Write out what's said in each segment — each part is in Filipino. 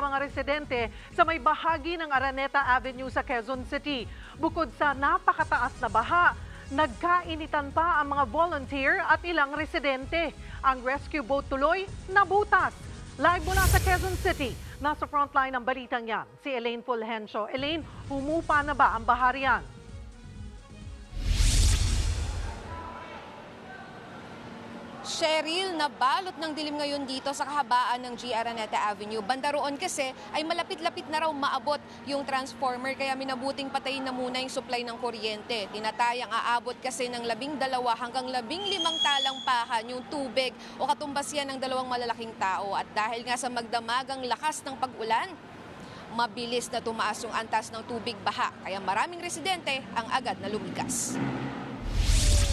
mga residente sa may bahagi ng Araneta Avenue sa Quezon City. Bukod sa napakataas na baha, nagkainitan pa ang mga volunteer at ilang residente. Ang rescue boat tuloy nabutas. Live mula sa Quezon City, nasa frontline ng balitang yan, si Elaine Fulgencio. Elaine, humupa na ba ang baharian? Cheryl, nabalot ng dilim ngayon dito sa kahabaan ng G. Araneta Avenue. Banda kasi ay malapit-lapit na raw maabot yung transformer kaya minabuting patayin na muna yung supply ng kuryente. Tinatayang aabot kasi ng labing dalawa hanggang labing limang talampakan yung tubig o katumbas yan ng dalawang malalaking tao. At dahil nga sa magdamagang lakas ng pag-ulan, mabilis na tumaas yung antas ng tubig baha kaya maraming residente ang agad na lumikas.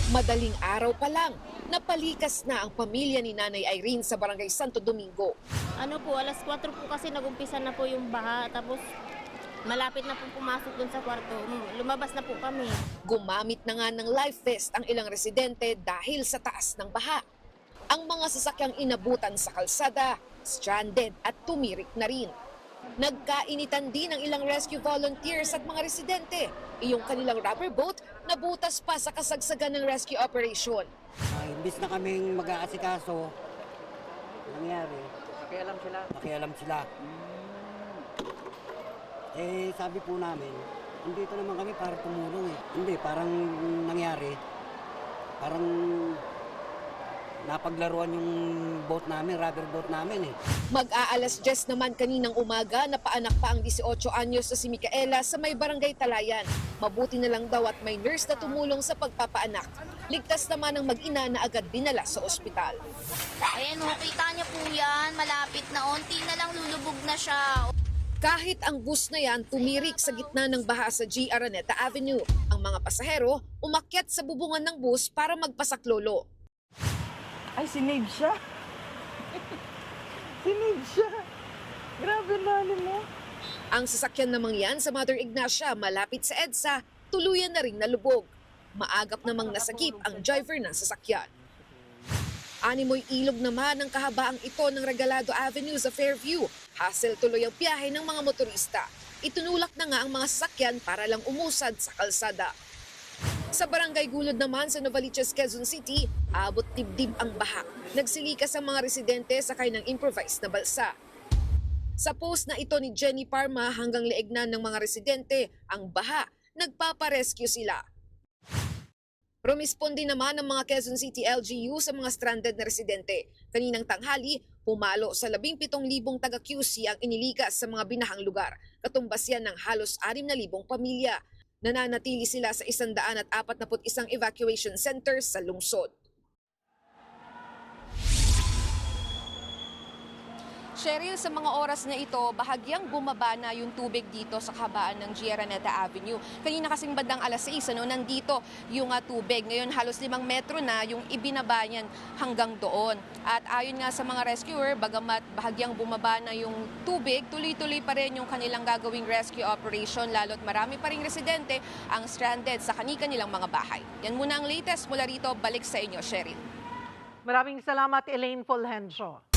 Madaling araw pa lang, napalikas na ang pamilya ni Nanay Irene sa barangay Santo Domingo. Ano po, alas 4 po kasi nagumpisa na po yung baha. Tapos malapit na po pumasok dun sa kwarto. Mm, Lumabas na po kami. Gumamit na nga ng life vest ang ilang residente dahil sa taas ng baha. Ang mga sasakyang inabutan sa kalsada, stranded at tumirik na rin. Nagkainitan din ang ilang rescue volunteers at mga residente. Iyong kanilang rubber boat nabutas pa sa kasagsagan ng rescue operation. Ay, imbis na kaming mag-aasikaso, nangyari, Pakialam sila. nakialam sila. Eh, sabi po namin, andito naman kami para tumulong eh. Hindi, parang nangyari, parang napaglaruan yung boat namin, rubber boat namin eh. Mag-aalas 10 naman kaninang umaga, napaanak pa ang 18 anyos na si Micaela sa may barangay Talayan. Mabuti na lang daw at may nurse na tumulong sa pagpapaanak. Ligtas naman ang mag-ina na agad dinala sa ospital. Ayan o, kita niya po yan. Malapit na. Unti na lang lulubog na siya. Kahit ang bus na yan tumirik sa gitna ng baha sa G. Araneta Avenue, ang mga pasahero umakyat sa bubungan ng bus para magpasaklolo. Ay, sinave siya. sinave siya. Grabe lalim mo. Ang sasakyan namang yan sa Mother Ignacia malapit sa EDSA, tuluyan na rin nalubog. Maagap namang nasagip ang driver ng sasakyan. Animoy ilog naman ang kahabaang ito ng Regalado Avenue sa Fairview. Hassle tuloy ang biyahe ng mga motorista. Itunulak na nga ang mga sasakyan para lang umusad sa kalsada. Sa barangay Gulod naman sa Novaliches, Quezon City, abot dibdib ang baha. Nagsilikas ang mga residente sakay ng improvised na balsa. Sa post na ito ni Jenny Parma hanggang leegnan ng mga residente, ang baha, nagpaparescue sila. Rumisponde naman ang mga Quezon City LGU sa mga stranded na residente. Kaninang tanghali, pumalo sa 17,000 taga-QC ang inilikas sa mga binahang lugar. Katumbas yan ng halos 6,000 pamilya. Nananatili sila sa 141 evacuation centers sa lungsod. Cheryl, sa mga oras na ito, bahagyang bumaba na yung tubig dito sa kahabaan ng Giaraneta Avenue. Kanina kasing bandang alas 6, ano, nandito yung ah, tubig. Ngayon halos limang metro na yung ibinaba niyan hanggang doon. At ayon nga sa mga rescuer, bagamat bahagyang bumaba na yung tubig, tuloy-tuloy pa rin yung kanilang gagawing rescue operation lalo't marami pa ring residente ang stranded sa kani-kanilang mga bahay. Yan muna ang latest mula rito. Balik sa inyo, Cheryl. Maraming salamat, Elaine Fulgencio.